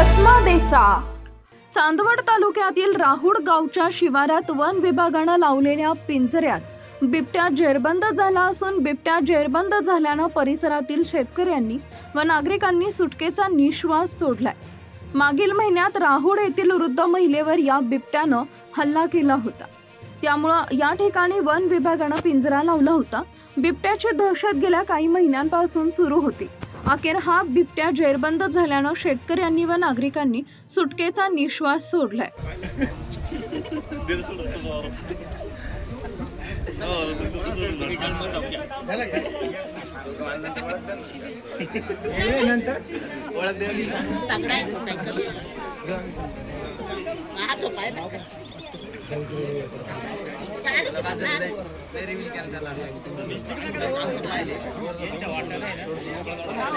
घ्यायचा चांदवड तालुक्यातील राहुड गावच्या शिवारात वन विभागानं लावलेल्या पिंजऱ्यात बिबट्या जेरबंद झाला असून बिबट्या जेरबंद झाल्यानं परिसरातील शेतकऱ्यांनी व नागरिकांनी सुटकेचा निश्वास सोडलाय. मागील महिन्यात राहुड येथील वृद्ध महिलेवर या बिबट्यानं हल्ला केला होता. त्यामुळं या ठिकाणी वन विभागानं पिंजरा लावला होता. बिबट्याची दहशत गेल्या काही महिन्यांपासून सुरू होती. अखेर हा बिबट्या जेरबंद झाल्यानं शेतकऱ्यांनी व नागरिकांनी सुटकेचा निश्वास सोडलाय. तगडा आहे नुसता